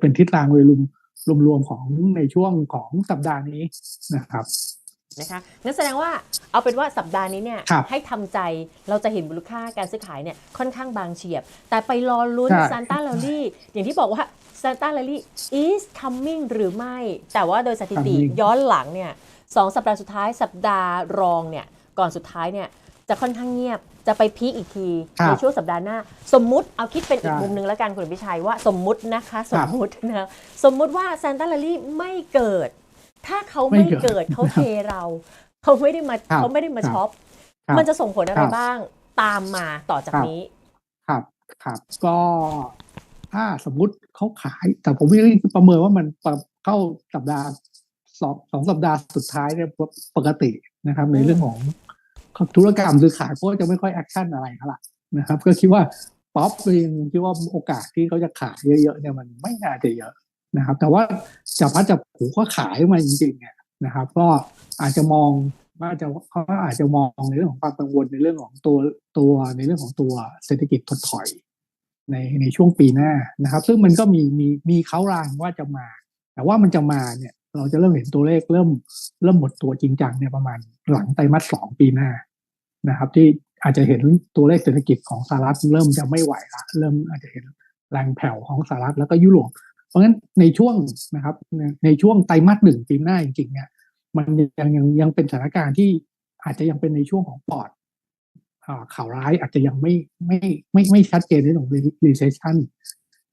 เป็นทิศทางโดยรวมรวมๆของในช่วงของสัปดาห์นี้นะครับนะคะงั้นแสดงว่าเอาเป็นว่าสัปดาห์นี้เนี่ยครับให้ทำใจเราจะเห็นมูลค่าการซื้อขายเนี่ยค่อนข้างบางเฉียบ แต่ไปรอลุ้นใช่ซานต้า a ลลี่อย่างที่บอกว่าซานต้า a ลลี่ is coming หรือไม่ แต่ว่าโดยสถิติ Coming ย้อนหลังเนี่ยสองสัปดาห์สุดท้ายสัปดาห์รองเนี่ยก่อนสุดท้ายเนี่ยจะค่อนข้างเงียบ จะไปพีคอีกทีครับในช่วงสัปดาห์หน้า สมมุติเอาคิดเป็นอีกใช่มุมหนึงแล้วกันคุณพิชัยว่าสมมุตินะคะ สมมุตินะสมมุติว่าซานต้า a ลลี่ไม่เกิด ถ้าเขาไม่ไม่เกิเกิดดเขาเทเราเขาไม่ได้มาครับเขาไม่ได้มาครับช็อปครับมันจะส่งผลอะไรครับบ้างตามมาต่อจากครับนี้ ครับครับก็ถ้าสมมุติเขาขาย แต่ผมไม่ได้ประเมินว่ามันเข้าสัปดาห์สองสองสัปดาห์สุดท้ายเนี่ยปกตินะครับ ในเรื่องของ ธุรกรรมซื้อขายก็จะไม่ค่อยแอคชั่นอะไรเท่าไหร่นะครับ ก็คิดว่าป๊อปเองคิดว่าโอกาสที่เขาจะขายเยอะๆเนี่ยมันไม่น่าจะเยอะนะครับ แต่ว่าจับพัดจับผูก็ขายมาจริงๆเนี่ยนะครับ ก็อาจจะมองว่าจะเขาอาจจะมองในเรื่องของความกังวลในเรื่องของตัวตัวในเรื่องของตัวเศรษฐกิจถดถอยในในช่วงปีหน้านะครับ ซึ่งมันก็มีมีมีเขารางว่าจะมา แต่ว่ามันจะมาเนี่ย เราจะเริ่มเห็นตัวเลขเริ่มเริ่มหมดตัวจริงจังเนี่ยประมาณหลังไตรมาสสองปีหน้า นะครับที่อาจจะเห็นตัวเลขเศรษฐกิจของสหรัฐเริ่มจะไม่ไหวละเริ่มอาจจะเห็นแรงแผ่วของสหรัฐแล้วก็ยุโรป เพราะฉะนั้นในช่วงนะครับในช่วงไตรมาสหนึ่งปีหน้าจริงๆเนี่ยมันยังยังยังเป็นสถานการณ์ที่อาจจะยังเป็นในช่วงของปอดข่าวร้ายอาจจะยังไม่ไม่ไม่ไม่ชัดเจนในเรื่องของ recession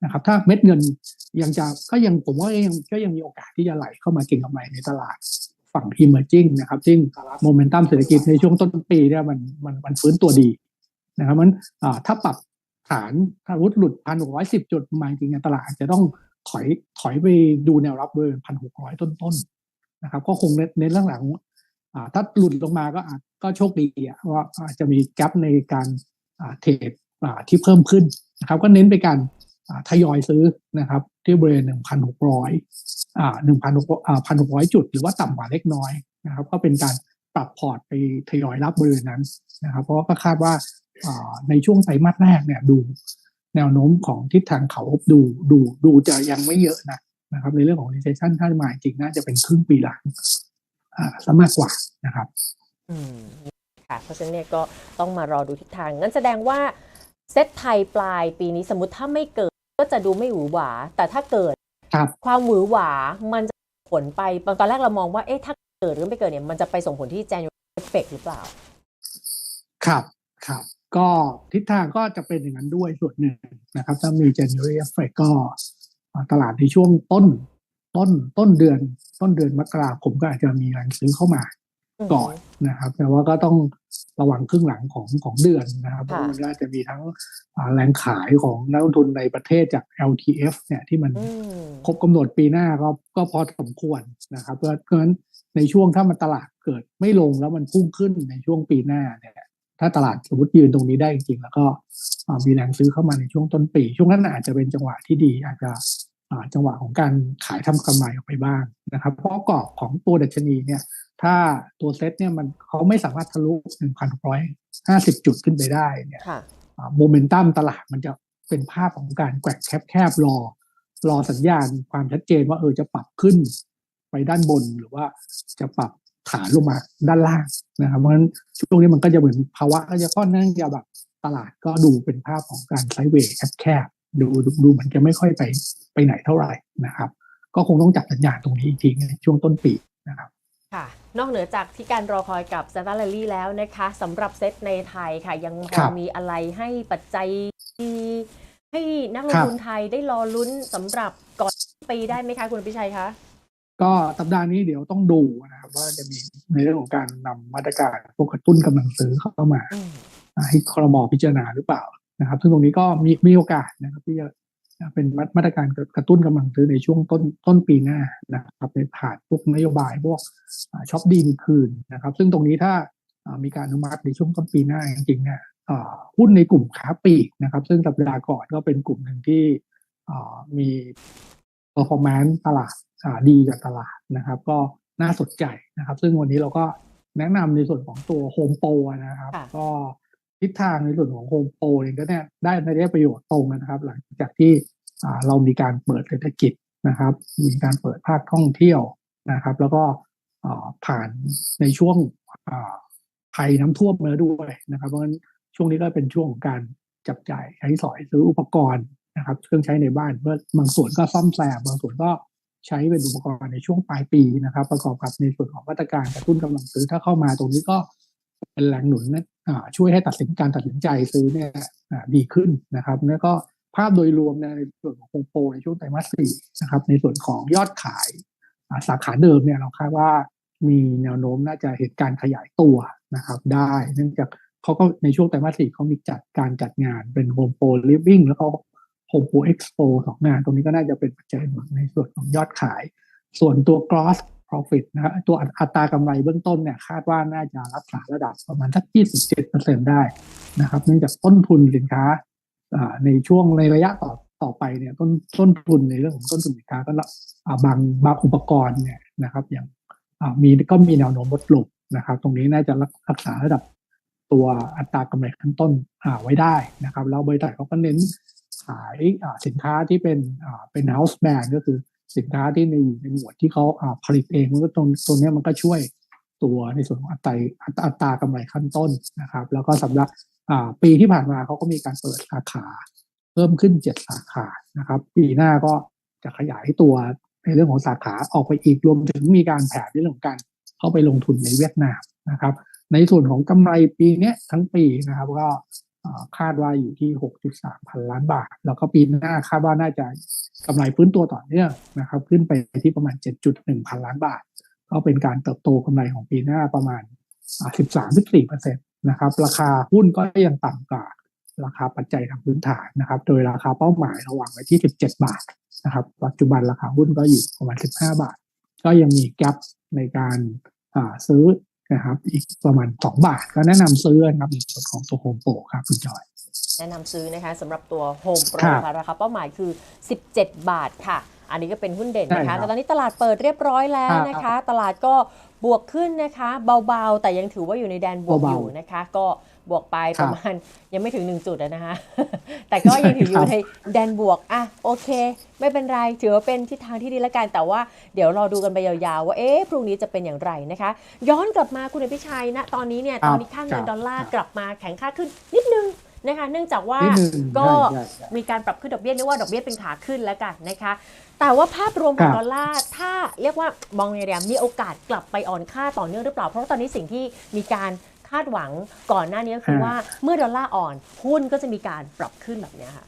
นะครับ ถ้าเม็ดเงินยังจะก็ยังผมว่ายังก็ยังมีโอกาสที่จะไหลเข้ามาเก็งกำไรในตลาด ฝั่ง emerging นะครับซึ่งโมเมนตัมเศรษฐกิจในช่วงต้นปีเนี่ยมันมันมันฟื้นตัวดีนะครับมันถ้าปรับฐานถ้ารุดหลุดพันหกร้อยสิบจุดมาจริงๆเนี่ยตลาดจะต้องถอยถอยไปดูแนวรับบริเวณพันหกร้อยต้นๆนะครับ ก็คงเน้นเน้นเรื่องหลังถ้าหลุดลงมาก็อาจก็โชคดีว่าอาจจะมีแกลบในการเทรดที่เพิ่มขึ้นนะครับ ก็เน้นไปการ ทยอยซื้อนะครับ ที่บริเวณหนึ่งพันหกร้อยอ่าหนึ่งพันหกอ่าพันหกร้อยจุด หรือว่าต่ำกว่าเล็กน้อยนะครับ ก็เป็นการปรับพอร์ตไปทยอยรับบริเวณนั้นนะครับ เพราะก็คาดว่าอ่าในช่วงไตรมาสแรกเนี่ยดูแนวโน้มของทิศทางเขาดูดูดูจะยังไม่เยอะนะนะครับ ในเรื่องของ recession ถ้ามาจริงน่าจะเป็นครึ่งปีหลังอ่าซะมากกว่านะครับอืมค่ะเพราะฉะนั้นเนี่ยก็ต้องมารอดูทิศทางงั้นแสดงว่าเซตไทยปลายปีนี้สมมติถ้าไม่เกิด ก็จะดูไม่หวือหวา แต่ถ้าเกิดครับความหวือหวา มันจะส่งผลไปตอนแรกเรามองว่า เอ๊ะ ถ้าเกิดหรือไม่เกิดเนี่ย มันจะไปส่งผลที่ January effect หรือเปล่า ครับ ครับ ก็ทิศทางก็จะเป็นอย่างนั้นด้วยส่วนหนึ่งนะครับ ถ้ามี January effect ก็อ่าตลาดในช่วงต้น ต้น ต้นเดือน ต้นเดือนมกราคมก็อาจจะมีแรงซื้อเข้ามา ก่อนนะครับ แต่ว่าก็ต้องระวังครึ่งหลังของของเดือนนะครับเพค่ะราะมันก็จะมีทั้งอ่าแรงขายของนักลงทุนในประเทศจาก LTF เนี่ยที่มันอืมครบกำหนดปีหน้าก็ก็พอสมควรนะครับเพราะเพราะฉะนั้นในช่วงถ้ามันตลาดเกิดไม่ลงแล้วมันพุ่งขึ้นในช่วงปีหน้าเนี่ยถ้าตลาดสมมติยืนตรงนี้ได้จริงๆ แล้วก็อ่ามีแรงซื้อเข้ามาในช่วงต้นปี ช่วงนั้นอาจจะเป็นจังหวะที่ดีอาจจะอ่าจังหวะของการขายทำกำไรออกไปบ้างนะครับเพราะกรอบของตัวดัชนีเนี่ย ถ้าตัวเซ็ตเนี่ยมันเขาไม่สามารถทะลุ 1,650 จุดขึ้นไปได้เนี่ยค่ะโมเมนตัมตลาดมันจะเป็นภาพของการแกว่งแคบๆรอ รอสัญญาณความชัดเจนว่าเออจะปรับขึ้นไปด้านบนหรือว่าจะปรับฐานลงมาด้านล่างนะครับ เพราะฉะนั้นช่วงนี้มันก็จะเหมือนภาวะก็จะค่อนข้างจะแบบตลาดก็ดูเป็นภาพของการไซด์เวย์แคบๆดูดูดูเหมือนจะไม่ค่อยไปไปไหนเท่าไหร่นะครับ ก็คงต้องจับสัญญาณตรงนี้อีกทีในช่วงต้นปีนะครับค่ะ นอกเหนือจากที่การรอคอยกับ s ซ n t a ล a ลี่แล้วนะคะสำหรับเซตในไทยค่ะ ยังพครัอบมีอะไรให้ปัจจัยดีให้นักลงทุนไทยได้รอลุ้นสำหรับก่อนปีได้ไหมคะคุณพิชัยคะก็สัปดาห์นี้เดี๋ยวต้องดูนะครับว่าจะมีในเรื่องของการนำมาตรการพวกกระตุ้นกำลังซื้อเข้ามาอืมให้ครมพิจารณาหรือเปล่านะครับ ซึ่งตรงนี้ก็มีมีโอกาสนะครับที่จะ เป็นมาตรการกระตุ้นกำลังซื้อในช่วงต้นต้นปีหน้านะครับในผ่านพวกนโยบายพวกช็อปดีมีคืนนะครับ ซึ่งตรงนี้ถ้าอ่ามีการอนุมัติในช่วงต้นปีหน้าจริงๆเนี่ยอ่าหุ้นในกลุ่มค้าปลีกนะครับ ซึ่งสัปดาห์ก่อนก็เป็นกลุ่มหนึ่งที่อ่ามี performance ตลาดอ่าดีกับตลาดนะครับ ก็น่าสนใจนะครับ ซึ่งวันนี้เราก็แนะนำในส่วนของตัว Home Pro นะครับค่ะก็ ทิศทางในส่วนของ Home Pro เองก็เนี่ยได้ได้ประโยชน์ตรงนะครับ หลังจากที่เรามีการเปิดเศรษฐกิจนะครับ มีการเปิดภาคท่องเที่ยวนะครับ แล้วก็ผ่านในช่วงภัยน้ำท่วมมาแล้วด้วยนะครับ เพราะฉะนั้นช่วงนี้ก็เป็นช่วงของการจับจ่ายใช้สอยซื้ออุปกรณ์นะครับ เครื่องใช้ในบ้านเพื่อบางส่วนก็ซ่อมแซมบางส่วนก็ใช้เป็นอุปกรณ์ในช่วงปลายปีนะครับ ประกอบกับในส่วนของมาตรการกระตุ้นกำลังซื้อถ้าเข้ามาตรงนี้ก็ เป็นแรงหนุนนะอ่าช่วยให้ตัดสินการตัดสินใจซื้อเนี่ยอ่าดีขึ้นนะครับแล้วก็ภาพโดยรวมในส่วนของโฮมโปรในช่วงไตรมาสสี่นะครับ ในส่วนของยอดขายสาขาเดิมเนี่ยเราคาดว่ามีแนวโน้มน่าจะเห็นการขยายตัวนะครับ ได้เนื่องจากเขาก็ในช่วงไตรมาสสี่เขามีจัดการจัดงานเป็นโฮมโปรลิฟวิ่งแล้วก็โฮมโปรเอ็กซ์โปสองงาน ตรงนี้ก็น่าจะเป็นปัจจัยหนุนในส่วนของยอดขาย ส่วนตัว gross profit นะครับตัวอัตรากำไรเบื้องต้นเนี่ยคาดว่าน่าจะรักษาระดับประมาณสัก27%ได้นะครับ เนื่องจากต้นทุนสินค้าในช่วงในระยะต่อต่อไปเนี่ยต้นต้นทุนในเรื่องของต้นทุนสินค้าก็ละบางบางอุปกรณ์เนี่ยนะครับ อย่างมีก็มีแนวโน้มลดลงนะครับ ตรงนี้น่าจะรักษาระดับตัวอัตรากำไรขั้นต้นอ่าไว้ได้นะครับแล้วบริษัทเขาก็เน้นขายสินค้าที่เป็นเป็น house brand ก็คือ สินค้าที่ในในหมวดที่เขาอ่าผลิตเองมันก็ตรงตรงนี้มันก็ช่วยตัวในส่วนของอัตราอัตราตากำไรขั้นต้นนะครับ แล้วก็สำหรับอ่าปีที่ผ่านมาเขาก็มีการเปิดสาขาเพิ่มขึ้นเจ็ดสาขานะครับ ปีหน้าก็จะขยายตัวในเรื่องของสาขาออกไปอีกรวมถึงมีการแผ่ในเรื่องของการเข้าไปลงทุนในเวียดนามนะครับ ในส่วนของกำไรปีเนี้ยทั้งปีนะครับ ก็ คาดว่าอยู่ที่ 6.3 พันล้านบาท แล้วก็ปีหน้าคาดว่าน่าจะกำไรฟื้นตัวต่อเนื่องนะครับ ขึ้นไปที่ประมาณ 7.1 พันล้านบาท ก็เป็นการเติบโตกำไรของปีหน้าประมาณอ่า13-14%นะครับ ราคาหุ้นก็ยังต่ำกว่าราคาปัจจัยทางพื้นฐานนะครับ โดยราคาเป้าหมายเราวางไว้ที่ 17 บาทนะครับ ปัจจุบันราคาหุ้นก็อยู่ประมาณ 15 บาท ก็ยังมีแกลบในการาซื้อ นะครับ อีกประมาณ 2 บาทก็แนะนำซื้อนะครับในส่วนของตัวโฮมโปรครับคุณจอย แนะนำซื้อนะคะสำหรับตัว Home Pro ครับค่ะราคาเป้าหมายคือ 17 บาทค่ะ อันนี้ก็เป็นหุ้นเด่นนะใช่ครัคะบแต่ตอนนี้ตลาดเปิดเรียบร้อยแล้วครับนะคะ ตลาดก็บวกขึ้นนะคะ เบาๆ แต่ยังถือว่าอยู่ในแดนบวกเบาอๆยู่นะคะ ก็ บวกไปครัปบระมาณยังไม่ถึง 1 จุดอะนะคะ แต่ก็ยังถืออครัยู่บในแดนบวก อะ โอเค ไม่เป็นไร ถือว่าเป็นทิศทางที่ดีละกัน แต่ว่าเดี๋ยวรอดูกันไปยาวๆ ว่า เอ๊ะ พรุ่งนี้จะเป็นอย่างไรนะคะ ย้อนกลับมาคุณอภิชัยณตอนนี้เนี่ยครับตอนนี้ค่าเงินครับดอลลาร์ครับกลับมาแข็งค่าขึ้นนิดนึงนะคะเนื่องจากว่านิดนึงก็ใช่ใช่ใช่มีการปรับขึ้นดอกเบี้ยเรียกว่าดอกเบี้ยเป็นขาขึ้นแล้วกันนะคะ แต่ว่าภาพรวมของครับดอลลาร์ถ้าเรียกว่ามองในระยะมีโอกาสกลับไปอ่อนค่าต่อเนื่องหรือเปล่า เพราะว่าตอนนี้สิ่งที่มีการ คาดหวังก่อนหน้านี้ก็คือว่าเมื่อดอลลาร์อ่อนหุ้นก็จะมีการปรับขึ้นแบบเนี้ยค่ะ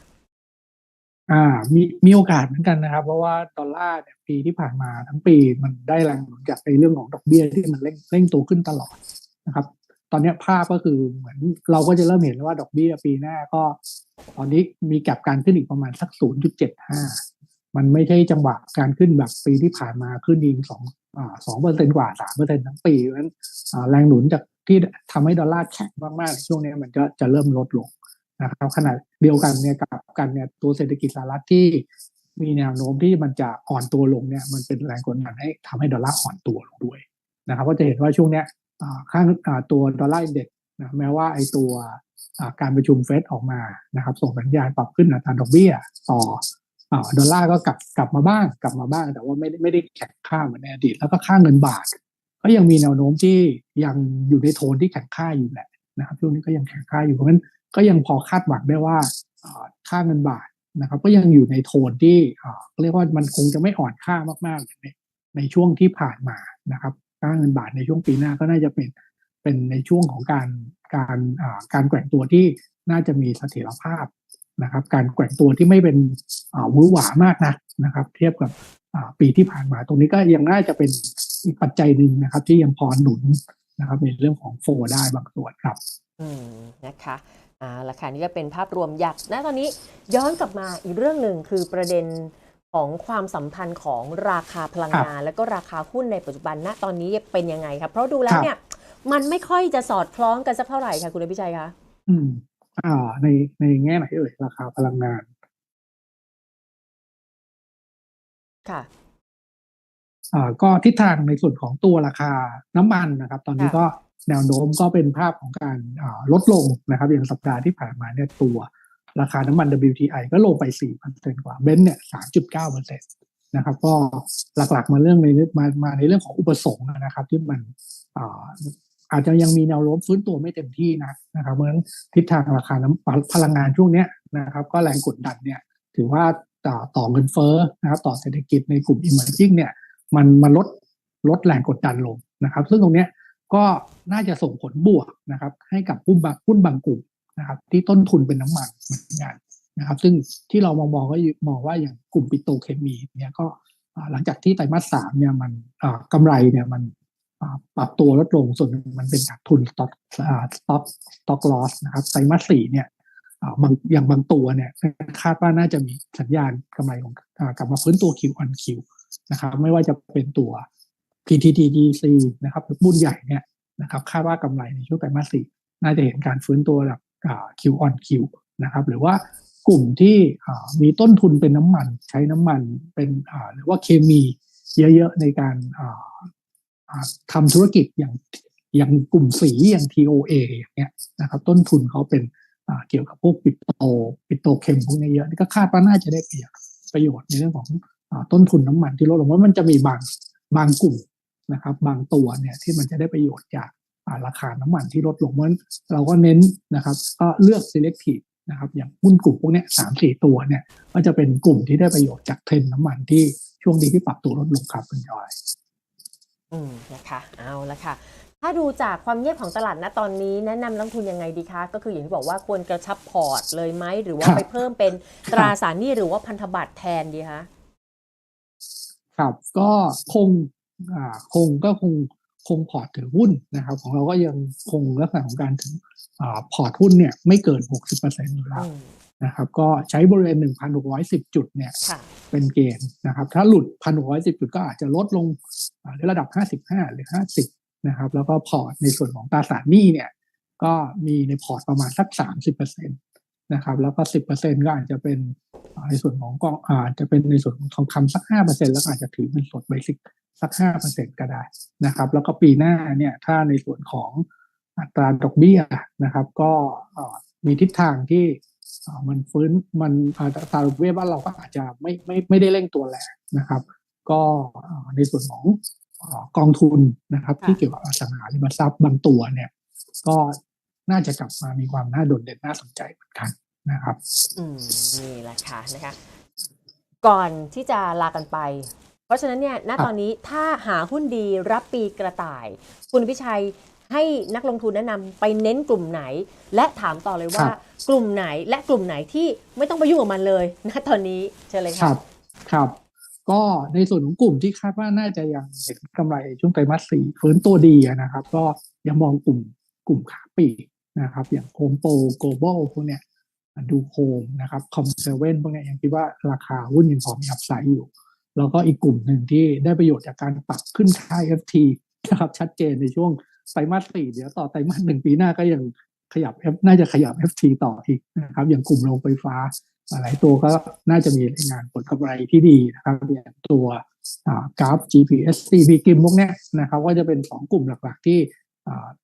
อ่ามีมีโอกาสเหมือนกันนะครับ เพราะว่าดอลลาร์เนี่ยปีที่ผ่านมาทั้งปีมันได้แรงหนุนจากในเรื่องของดอกเบี้ยที่มันเร่งเร่งตัวขึ้นตลอดนะครับ ตอนเนี้ยภาพก็คือเหมือนเราก็จะเริ่มเห็นแล้วว่าดอกเบี้ยปีหน้าก็ ตอนนี้มีแก็บการขึ้นอีกประมาณสัก 0.75 มันไม่ใช่จังหวะการขึ้นแบบปีที่ผ่านมาขึ้นยิงสองอ่าสองเปอร์เซ็นกว่าสามเปอร์เซ็นทั้งปีเพราะฉะนั้นอ่าแรงหนุนจาก ที่ทำให้ดอลลาร์แข็งมากๆช่วงนี้มันก็จะเริ่มลดลงนะครับขณะเดียวกันเนี่ยกับกันเนี่ยตัวเศรษฐกิจสหรัฐที่มีแนวโน้มที่มันจะอ่อนตัวลงเนี่ยมันเป็นแรงกดดันให้ทำให้ดอลลาร์อ่อนตัวลงด้วยนะครับก็จะเห็นว่าช่วงเนี้ยอ่าค่าอ่าตัวดอลลาร์อินเด็กซ์นะแม้ว่าไอ้ตัวการประชุมเฟดออกมานะครับ ส่งสัญญาณปรับขึ้นอัตราดอกเบี้ยต่ออดอลลาร์ก็กลับกลับมาบ้างกลับมาบ้าง แต่ว่าไม่ได้ไม่ได้แข็งค่าเหมือนในอดีตแล้วก็ค่าเงินบาท ก็ยังมีแนวโน้มที่ยังอยู่ในโทนที่แข็งค่าอยู่แหละนะครับช่วงนี้ก็ยังแข็งค่าอยู่เพราะฉะนั้นก็ยังพอคาดหวังได้ว่าค่าเงินบาทนะครับ ก็ยังอยู่ในโทนที่เรียกว่ามันคงจะไม่อ่อนค่ามากๆในในช่วงที่ผ่านมานะครับ ค่าเงินบาทในช่วงปีหน้าก็น่าจะเป็นเป็นในช่วงของการการการแกว่งตัวที่น่าจะมีเสถียรภาพนะครับ การแกว่งตัวที่ไม่เป็นวื้อหวามากนักนะครับ เทียบกับปีที่ผ่านมาตรงนี้ก็ยังน่าจะเป็น อีกปัจจัยหนึ่งนะครับ ที่ยังพอหนุนนะครับในเรื่องของโฟได้บางส่วนครับ อืมนะคะอ่าราคานี่ก็เป็นภาพรวมอยากนะตอนนี้ย้อนกลับมาอีกเรื่องหนึ่งคือประเด็นของความสัมพันธ์ของราคาพลังงาน แล้วก็ราคาหุ้นในปัจจุบันณตอนนี้เป็นยังไงครับ เพราะดูแล้วครับเนี่ย มันไม่ค่อยจะสอดคล้องกันสักเท่าไหร่ค่ะคุณอภิชัยคะอืม อ่า ในในแง่ไหนเอ่ยราคาพลังงาน ค่ะอ่า ก็ทิศทางในส่วนของตัวราคาน้ำมันนะครับ ตอนนี้ค่ะก็แนวโน้มก็เป็นภาพของการอ่าลดลงนะครับอย่างสัปดาห์ที่ผ่านมาเนี่ยตัวราคาน้ำมัน WTI ก็ลงไป 4%กว่า เบนซ์เนี่ย 3.9%นะครับ ก็หลักๆ มาเรื่องในมามาในเรื่องของอุปสงค์นะครับ ที่มันอ่าอาจจะยังมีแนวโน้มฟื้นตัวไม่เต็มที่นะนะครับ เพราะฉะนั้นทิศทางราคาน้ำพลังงานช่วงเนี้ยนะครับ ก็แรงกดดันเนี่ย ถือว่าต่อต่อเงินเฟ้อนะครับ ต่อเศรษฐกิจในกลุ่ม emerging เนี่ย มันมันลดลดแรงกดดันลงนะครับ ซึ่งตรงเนี้ยก็น่าจะส่งผลบวกนะครับ ให้กับหุ้นบางหุ้นบางกลุ่มนะครับ ที่ต้นทุนเป็นน้ำมันเหมือนกันนะครับ ซึ่งที่เรามองมองก็มองว่าอย่างกลุ่มปิโตเคมีเนี่ยก็หลังจากที่ไตรมาสสามเนี่ยมันอ่ากำไรเนี่ยมันปรับตัวลดลงส่วนหนึ่งมันเป็นขาดทุนสต็อกสต็อกสต็อกลอสนะครับไตรมาสสี่เนี่ยบางอย่างบางตัวเนี่ยคาดว่าน่าจะมีสัญญาณกำไรของกลับมาฟื้นตัว Q on Q นคิว นะครับ ไม่ว่าจะเป็นตัว PTTGC นะครับหรือบุญใหญ่เนี่ยนะครับคาดว่ากำไรในช่วงไตรมาสสี่น่าจะเห็นการฟื้นตัวระดับอ่า Q on Q นะครับ หรือว่ากลุ่มที่มีต้นทุนเป็นน้ำมัน ใช้น้ำมันเป็นหรือว่าเคมีเยอะๆในการทำธุรกิจอย่างอย่างกลุ่มสีอย่าง TOA อย่างเงี้ยนะครับต้นทุนเขาเป็นเกี่ยวกับพวกปิดโตปิดโตเคมพวกนี้เยอะนี่ก็คาดว่าน่าจะได้เประโยชน์ประโยชน์ในเรื่องของ ต้นทุนน้ำมันที่ลดลงว่ามันจะมีบางบางกลุ่มนะครับ บางตัวเนี่ยที่มันจะได้ประโยชน์จากอ่าราคาน้ำมันที่ลดลงเพราะฉะนั้นเราก็เน้นนะครับก็เลือก selective นะครับอย่างหุ้นกลุ่มพวกเนี้ยสามสี่ตัวเนี่ยก็จะเป็นกลุ่มที่ได้ประโยชน์จากเทรนด์น้ำมันที่ช่วงนี้ที่ปรับตัวลดลงครับคุณจอย อืมนะคะเอาละค่ะ ถ้าดูจากความเงียบของตลาดณตอนนี้แนะนำนักลงทุนยังไงดีคะ ก็คืออย่างที่บอกว่าควรกระชับพอร์ตเลยไหมหรือว่าครับไปเพิ่มเป็นตราสารหนี้หรือว่าพันธบัตรแทนดีคะ ครับ ก็คงอ่าคงก็คงคงพอร์ตถือหุ้นนะครับ ของเราก็ยังคงลักษณะของการถืออ่าพอร์ตหุ้นเนี่ยไม่เกิน 60%อยู่แล้วอืมนะครับ ก็ใช้บริเวณ 1,610 จุดเนี่ยค่ะเป็นเกณฑ์นะครับ ถ้าหลุด 1,610 จุดก็อาจจะลดลงอ่าในระดับ 55 หรือ 50 นะครับ แล้วก็พอร์ตในส่วนของตราสารหนี้เนี่ย ก็มีในพอร์ตประมาณสัก 30%น นะครับ แล้วก็10%ก็อาจจะเป็นในส่วนของกองอาจจะเป็นในส่วนของทองคำสัก5%แล้วอาจจะถือเป็นสดเบสิกสัก5%ก็ได้นะครับ แล้วก็ปีหน้าเนี่ยถ้าในส่วนของอัตราดอกเบี้ยนะครับ ก็มีทิศทางที่มันฟื้นมันอัตราดอกเบี้ยบ้านเราก็อาจจะไม่ไม่ไม่ได้เร่งตัวแรงนะครับ ก็ในส่วนของกองทุนนะครับ ที่เกี่ยวกับอสังหาริมทรัพย์บางตัวเนี่ย ก็ น่าจะกลับมามีความน่าโดดเด่นน่าสนใจเหมือนกันนะครับ อืมนี่แหละค่ะนะคะ ก่อนที่จะลากันไป เพราะฉะนั้นเนี่ยณครับตอนนี้ถ้าหาหุ้นดีรับปีกระต่าย คุณพิชัยให้นักลงทุนแนะนำไปเน้นกลุ่มไหน และถามต่อเลยว่ากลุ่มไหนและกลุ่มไหนที่ไม่ต้องไปยุ่งกับมันเลยณตอนนี้เชิญเลยคค่ะรับครับ ก็ในส่วนของกลุ่มที่คาดว่าน่าจะยังเห็นกำไรช่วงไตรมาสสี่ฟื้นตัวดีอะนะครับ ก็ยังมองกลุ่มกลุ่มขาปลีก นะครับ อย่างโฮมโปรโกลบอลพวกเนี้ยดูโฮมนะครับคอมเซเว่นพวกเนี้ยยังคิดว่าราคาหุ้นยังพอมีอัพไซด์อยู่ แล้วก็อีกกลุ่มหนึ่งที่ได้ประโยชน์จากการปรับขึ้นค่า FT นะครับชัดเจนในช่วงไตรมาสสี่เดี๋ยวต่อไตรมาสหนึ่งปีหน้าก็ยังขยับ F น่าจะขยับ FT ต่ออีกนะครับ อย่างกลุ่มโรงไฟฟ้า หลายตัวก็น่าจะมีรายงานผลกำไรที่ดีนะครับอย่างตัวกราฟ GPS CP กิมพวกเนี้ยนะครับ ก็จะเป็นสองกลุ่มหลักๆที่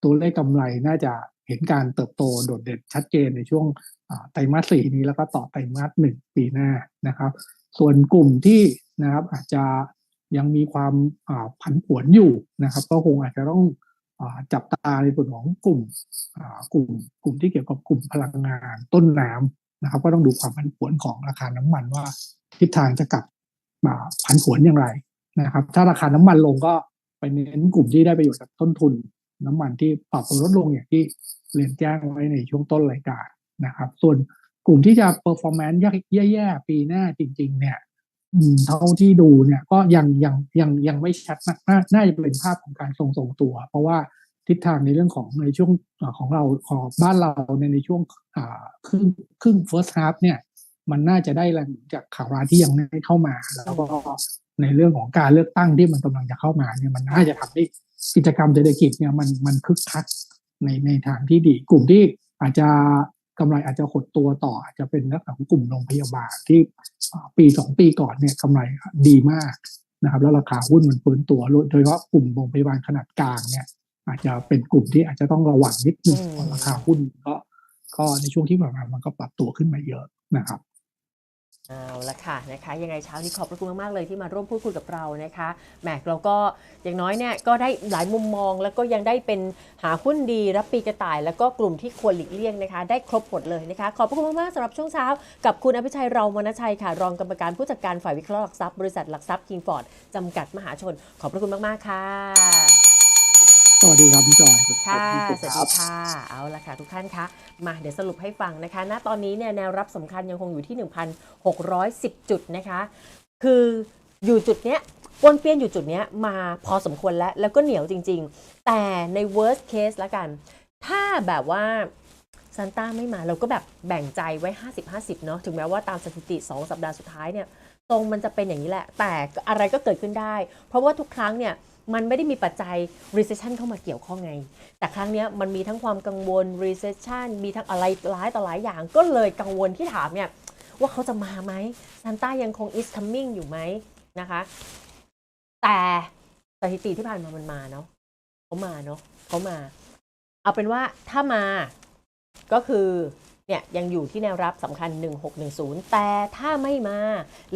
ตัวเลขกำไรน่าจะ เห็นการเติบโตโดดเด่นชัดเจนในช่วงไตรมาสสี่นี้แล้วก็ต่อไตรมาสหนึ่งปีหน้านะครับ ส่วนกลุ่มที่นะครับอาจจะยังมีความผันผวนอยู่นะครับ ก็คงอาจจะต้องอจับตาในส่วนของกลุ่มกลุ่มกลุ่มที่เกี่ยวกับกลุ่มพลังงานต้นน้ำนะครับ ก็ต้องดูความผันผวนของราคาน้ำมันว่าทิศทางจะกลับมาผันผวนอย่างไรนะครับ ถ้าราคาน้ำมันลงก็ไปเน้นกลุ่มที่ได้ประโยชน์จากต้นทุน น้ำมันที่ปรับลดลงอย่างที่เรียนแจ้งไว้ในช่วงต้นรายการนะครับ ส่วนกลุ่มที่จะ performance แย่ๆ ปีหน้าจริง ๆ เนี่ยเท่าที่ดูเนี่ยก็ยังยังยังยังไม่ชัดนะนาน่าจะเป็นภาพของการทรงทรงตัว เพราะว่าทิศทางในเรื่องของในช่วงของเราของบ้านเราในในช่วงครึ่งครึ่ง first half เนี่ย มันน่าจะได้แรงจากข่าวร้ายที่ยังไม่เข้ามา แล้วก็ในเรื่องของการเลือกตั้งที่มันกำลังจะเข้ามาเนี่ยมันน่าจะทำให้ กิจกรรมเศรษฐกิจเนี่ยมันมันคึกคักในในทางที่ดี กลุ่มที่อาจจะกำไรอาจจะหดตัวต่ออาจจะเป็นลักษณะของกลุ่มโรงพยาบาลที่ปีสองปีก่อนเนี่ยกำไรดีมากนะครับ แล้วราคาหุ้นมันฟื้นตัวโดยเฉพาะกลุ่มโรงพยาบาลขนาดกลางเนี่ย อาจจะเป็นกลุ่มที่อาจจะต้องระวังนิดนึงอืมเพราะราคาหุ้นก็ก็ในช่วงที่ผ่านมามันก็ปรับตัวขึ้นมาเยอะนะครับ เอาละค่ะนะคะยังไงเช้านี้ขอบพระคุณมาก ๆ เลยที่มาร่วมพูดคุยกับเรานะคะแหมเราก็อย่างน้อยเนี่ยก็ได้หลายมุมมอง แล้วก็ยังได้เป็นหาหุ้นดีรับปีกระต่าย แล้วก็กลุ่มที่ควรหลีกเลี่ยงนะคะ ได้ครบหมดเลยนะคะ ขอบพระคุณมาก ๆสำหรับช่วงเช้า กับคุณอภิชัยเราวรรณชัยค่ะ รองกรรมการผู้จัดการฝ่ายวิเคราะห์หลักทรัพย์บริษัทหลักทรัพย์คิงฟอร์ดจำกัดมหาชน ขอบพระคุณมาก ๆ ค่ะ วัสดีครับพี่จอยค่ะขอบสณวัสคดีรับค่ะ เอาละค่ะ ทุกท่านคะ มาเดี๋ยวสรุปให้ฟังนะคะ ณ ตอนนี้เนี่ยแนวรับสำคัญยังคงอยู่ที่ 1,610 จุดนะคะ คืออยู่จุดเนี้ยป้วนเปี้ยนอยู่จุดเนี้ยมาพอสมควรแล้ว แล้วก็เหนียวจริง ๆ แต่ใน worst case ละกัน ถ้าแบบว่าซันต้าไม่มาเราก็แบบแบ่งใจไว้ 50-50 เนาะถึงแม้ว่าตามสถิติ 2 สัปดาห์สุดท้ายเนี่ยตรงมันจะเป็นอย่างนี้แหละ แต่อะไรก็เกิดขึ้นได้ เพราะว่าทุกครั้งเนี่ย มันไม่ได้มีปัจจัย recession เข้ามาเกี่ยวข้องไง แต่ครั้งนี้มันมีทั้งความกังวล recession มีทั้งอะไรหลายต่อหลายอย่าง ก็เลยกังวลที่ถามเนี่ยว่าเขาจะมาไหมซานต้ายังคง is coming อยู่ไหมนะคะ แต่สถิติที่ผ่านมามันมาเนาะเขามาเนาะเขามา เอาเป็นว่าถ้ามาก็คือ เนี่ยยังอยู่ที่แนวรับสำคัญ 1610 แต่ถ้าไม่มา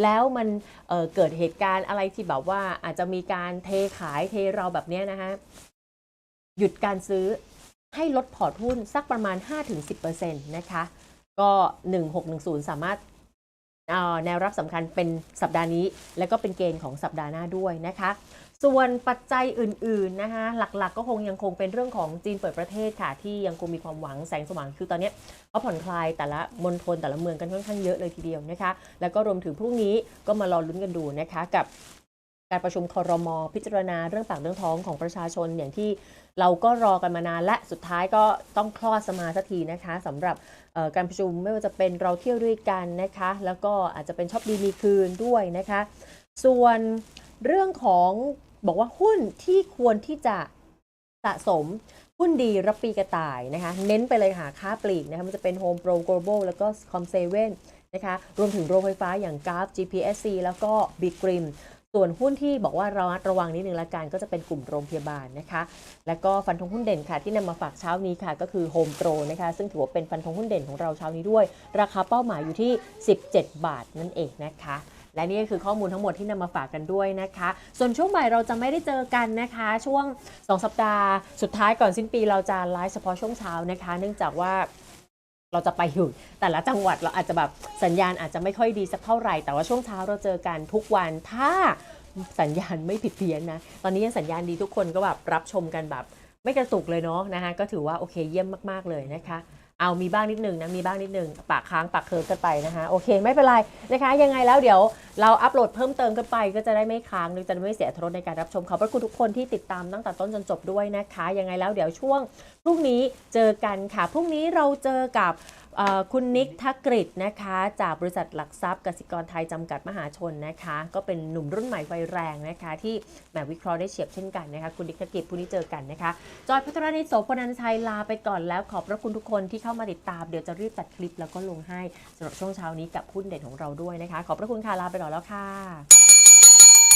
แล้วมันเเกิดเหตุการณ์อะไรที่แบบว่าอาจจะมีการเทขายเทเราแบบนี้นะคะหยุดการซื้อให้ลดพอร์ตหุ้นสักประมาณ 5-10%นะคะ ก็ 1610 สามารถแนวรับสำคัญเป็นสัปดาห์นี้ แล้วก็เป็นเกณฑ์ของสัปดาห์หน้าด้วยนะคะ ส่วนปัจจัยอื่นๆนะคะหลักๆ ก็คงยังคงเป็นเรื่องของจีนเปิดประเทศค่ะ ที่ยังคงมีความหวังแสงสว่างคือตอนนี้เขาผ่อนคลายแต่ละมณฑลแต่ละเมืองกันค่อนข้างเยอะเลยทีเดียวนะคะ แล้วก็รวมถึงพรุ่งนี้ก็มารอลุ้นกันดูนะคะกับการประชุมครมพิจารณาเรื่องปากเรื่องท้องของประชาชนอย่างที่เราก็รอกันมานานและสุดท้ายก็ต้องคลอดสมาสักทีนะคะสำหรับการประชุมไม่ว่าจะเป็นเราเที่ยวด้วยกันนะคะ แล้วก็อาจจะเป็นชอปดีมีคืนด้วยนะคะ ส่วนเรื่องของ บอกว่าหุ้นที่ควรที่จะสะสมหุ้นดีรับปีกระต่ายนะคะ เน้นไปเลยค่ะค้าปลีกนะคะมันจะเป็น Home Pro Global แล้วก็ Com7 นะคะรวมถึงโรงไฟฟ้าอย่าง g a f GPSC แล้วก็ Big Grim ส่วนหุ้นที่บอกว่าระมัดระวังนิดนึงละกันก็จะเป็นกลุ่มโรงพยาบาลนะคะ แล้วก็ฟันธงหุ้นเด่นค่ะ ที่นำมาฝากเช้านี้ค่ะ ก็คือ Home Pro นะคะ ซึ่งถือว่าเป็นฟันธงหุ้นเด่นของเราเช้านี้ด้วย ราคาเป้าหมายอยู่ที่ 17 บาทนั่นเองนะคะ และนี่ก็คือข้อมูลทั้งหมดที่นำมาฝากกันด้วยนะคะ ส่วนช่วงบ่ายเราจะไม่ได้เจอกันนะคะ ช่วง 2 สัปดาห์สุดท้ายก่อนสิ้นปีเราจะไลฟ์เฉพาะช่วงเช้านะคะ เนื่องจากว่าเราจะไปอยู่แต่ละจังหวัดเราอาจจะแบบสัญญาณอาจจะไม่ค่อยดีสักเท่าไหร่ แต่ว่าช่วงเช้าเราเจอกันทุกวันถ้าสัญญาณไม่ผิดเพี้ยนนะ ตอนนี้ยังสัญญาณดีทุกคนก็แบบรับชมกันแบบไม่กระตุกเลยเนาะนะคะก็ถือว่าโอเคเยี่ยมมาก ๆ เลยนะคะ เอามีบ้างนิดนึงนะมีบ้างนิดนึงปากค้างปากเคิร์ฟกันไปนะคะโอเคไม่เป็นไรนะคะยังไงแล้วเดี๋ยวเราอัปโหลดเพิ่มเติมกันไป ก็จะได้ไม่ค้างหรือจะไม่เสียทรรถรสในการรับชมขอบพระคุณทุกคนที่ติดตามตั้งแต่ต้นจนจบด้วยนะคะยังไงแล้วเดี๋ยวช่วงพรุ่งนี้เจอกันค่ะพรุ่งนี้เราเจอกับ คุณนิกทักกฤษนะคะ จากบริษัทหลักทรัพย์กสิกรไทยจำกัดมหาชนนะคะ ก็เป็นหนุ่มรุ่นใหม่ไฟแรงนะคะ ที่แหมวิเคราะห์ได้เฉียบเช่นกันนะคะ คุณนิกทักกฤษพรุ่นี้เจอกันนะคะ จอยพัทรนิโสพนันชัยลาไปก่อนแล้วขอบพระคุณทุกคนที่เข้ามาติดตาม เดี๋ยวจะรีบตัดคลิปแล้วก็ลงให้สำหรับช่วงเช้านี้กับหุ้นเด่นของเราด้วยนะคะ ขอบพระคุณค่ะลาไปก่อนแล้วค่ะ